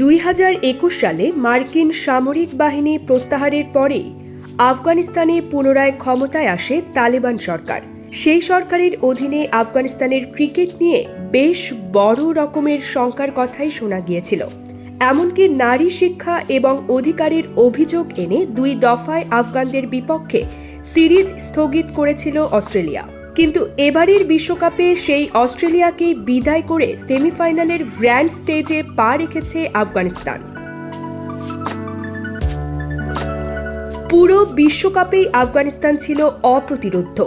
দুই হাজার একুশ সালে মার্কিন সামরিক বাহিনী প্রত্যাহারের পরেই আফগানিস্তানে পুনরায় ক্ষমতায় আসে তালেবান সরকার। সেই সরকারের অধীনে আফগানিস্তানের ক্রিকেট নিয়ে বেশ বড় রকমের শঙ্কার কথাই শোনা গিয়েছিল। এমনকি নারী শিক্ষা এবং অধিকারের অভিযোগ এনে দুই দফায় আফগানদের বিপক্ষে সিরিজ স্থগিত করেছিল অস্ট্রেলিয়া। কিন্তু এবারের বিশ্বকাপে সেই অস্ট্রেলিয়াকে বিদায় করে সেমিফাইনালের গ্র্যান্ড স্টেজে পা রেখেছে আফগানিস্তান। পুরো বিশ্বকাপেই আফগানিস্তান ছিল অপ্রতিরোধ্য।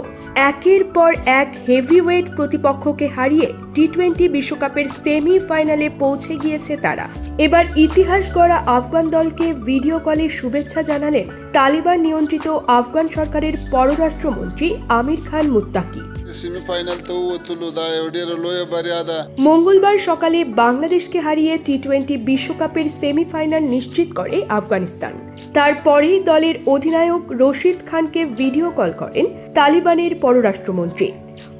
একের পর এক হেভিওয়েট প্রতিপক্ষকে হারিয়ে টি টোয়েন্টি বিশ্বকাপের সেমিফাইনালে পৌঁছে গিয়েছে তারা। এবার ইতিহাস গড়া আফগান দলকে ভিডিও কলে শুভেচ্ছা জানালেন তালিবান নিয়ন্ত্রিত আফগান সরকারের পররাষ্ট্রমন্ত্রী আমির খান মুত্তাকি। মঙ্গলবার সকালে বাংলাদেশকে হারিয়ে টি টোয়েন্টি বিশ্বকাপের সেমিফাইনাল নিশ্চিত করে আফগানিস্তান। তারপরে দলের অধিনায়ক রশিদ খানকে ভিডিও কল করেন তালিবানের পররাষ্ট্রমন্ত্রী।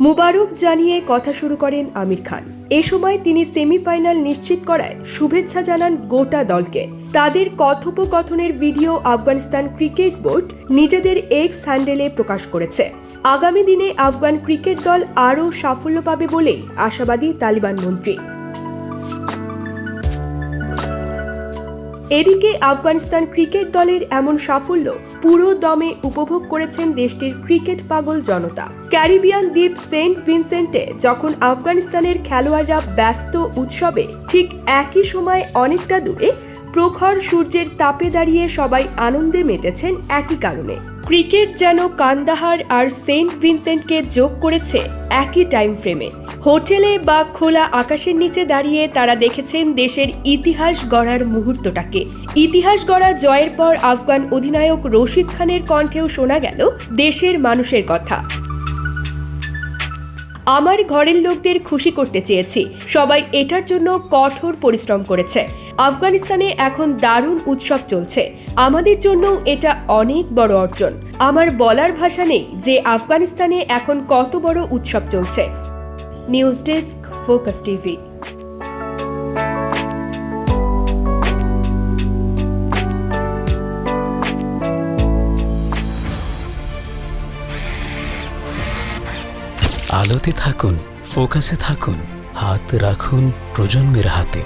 মুবারক জানিয়ে কথা শুরু করেন আমির খান। এ সময় তিনি সেমিফাইনাল নিশ্চিত করায় শুভেচ্ছা জানান গোটা দলকে। তাদের কথোপকথনের ভিডিও আফগানিস্তান ক্রিকেট বোর্ড নিজেদের এক্স হ্যান্ডেলে প্রকাশ করেছে। আগামী দিনে আফগান ক্রিকেট দল আরও সাফল্য পাবে বলেই আশাবাদী তালিবান মন্ত্রী। এদিকে আফগানিস্তান ক্রিকেট দলের এমন সাফল্য পুরো দমে উপভোগ করেছেন দেশটির ক্রিকেট পাগল জনতা। ক্যারিবিয়ান দ্বীপ সেন্ট ভিনসেন্টে যখন আফগানিস্তানের খেলোয়াড়রা ব্যস্ত উৎসবে ঠিক একই সময় অনেকটা দূরে প্রখর সূর্যের তাপে দাঁড়িয়ে সবাই আনন্দে মেতেছেন একই কারণে। ক্রিকেট যেন কান্দাহার আর সেন্ট ভিনসেন্টকে যোগ করেছে একই টাইম ফ্রেমে হোটেলে বা খোলা আকাশের নিচে দাঁড়িয়ে তারা দেখেছেন দেশের ইতিহাস গড়ার মুহূর্তটাকে। ইতিহাস গড়া জয়ের পর আফগান অধিনায়ক রশিদ খানের কণ্ঠেও শোনা গেল দেশের মানুষের কথা। আমার ঘরের লোকদের খুশি করতে চেয়েছি। সবাই এটার জন্য কঠোর পরিশ্রম করেছে। আফগানিস্তানে এখন দারুণ উৎসব চলছে। আমাদের জন্য এটা অনেক বড় অর্জন। আমার বলার ভাষা নেই যে আফগানিস্তানে এখন কত বড় উৎসব চলছে। নিউজ ডেস্ক ফোকাস টিভি আলোতে থাকুন ফোকাসে থাকুন হাত রাখুন প্রজন্মের হাতে